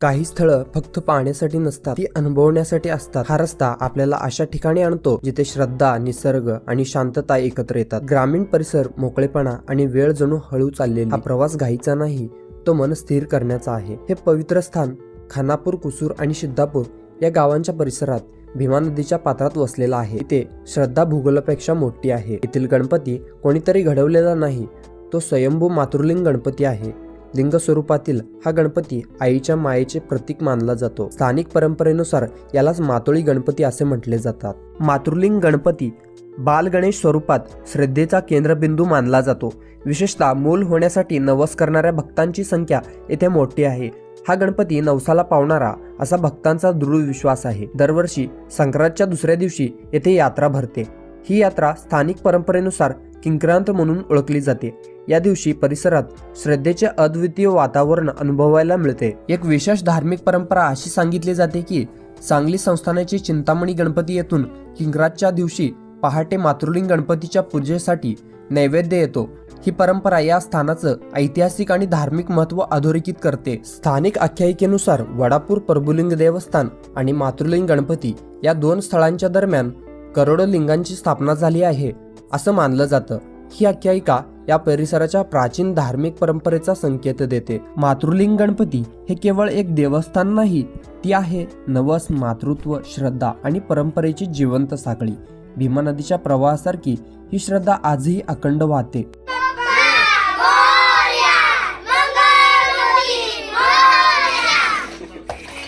काही स्थळं फक्त पाहण्यासाठी नसतात ती अनुभवण्यासाठी असतात. हा रस्ता आपल्याला अशा ठिकाणी आणतो जिथे श्रद्धा निसर्ग आणि शांतता एकत्र येतात. ग्रामीण परिसर मोकळेपणा आणि वेळ जणू हळू चाललेली. हा प्रवास घाईचा नाही तो मन स्थिर करण्याचा आहे. हे पवित्र स्थान खानापूर कुसूर आणि सिद्धापूर या गावांच्या परिसरात भीमा नदीच्या पात्रात वसलेला आहे. इथे श्रद्धा भूगोलापेक्षा मोठी आहे. येथील गणपती कोणीतरी घडवलेला नाही तो स्वयंभू मातृलिंग गणपती आहे. लिंग स्वरूपातील हा गणपती आईच्या मायेचे प्रतीक मानला जातो. स्थानिक परंपरेनुसार यालाच मातोळी गणपती असे म्हटले जातात. मातृलिंग गणपती बालगणेश स्वरूपात श्रद्धेचा केंद्रबिंदू मानला जातो. विशेषतः मूल होण्यासाठी नवस करणाऱ्या भक्तांची संख्या येथे मोठी आहे. हा गणपती नवसाला पावणारा असा भक्तांचा दृढ विश्वास आहे. दरवर्षी संक्रांतच्या दुसऱ्या दिवशी येथे यात्रा भरते. ही यात्रा स्थानिक परंपरेनुसार किंक्रांत म्हणून ओळखली जाते. या दिवशी परिसरात श्रद्धेचे अद्वितीय वातावरण अनुभवायला मिळते. एक विशेष धार्मिक परंपरा अशी सांगितली जाते की सांगली संस्थानाची चिंतामणी गणपती येथून किंक्रातच्या दिवशी पहाटे मातृलिंग गणपतीच्या पूजेसाठी नैवेद्य येतो. ही परंपरा या स्थानाचं ऐतिहासिक आणि धार्मिक महत्त्व अधोरेखित करते. स्थानिक आख्यायिकेनुसार वडापूर प्रभुलिंग देवस्थान आणि मातृलिंग गणपती या दोन स्थळांच्या दरम्यान करोडो लिंगांची स्थापना झाली आहे. असं मानलं जातं. ही आख्यायिका या परिसराच्या प्राचीन धार्मिक परंपरेचा संकेत देते. मातृलिंग गणपती हे केवळ एक देवस्थान नाही ती आहे नवस मातृत्व श्रद्धा आणि परंपरेची जिवंत साखळी. भीमा नदीच्या प्रवाहासारखी ही श्रद्धा आजही अखंड वाहते.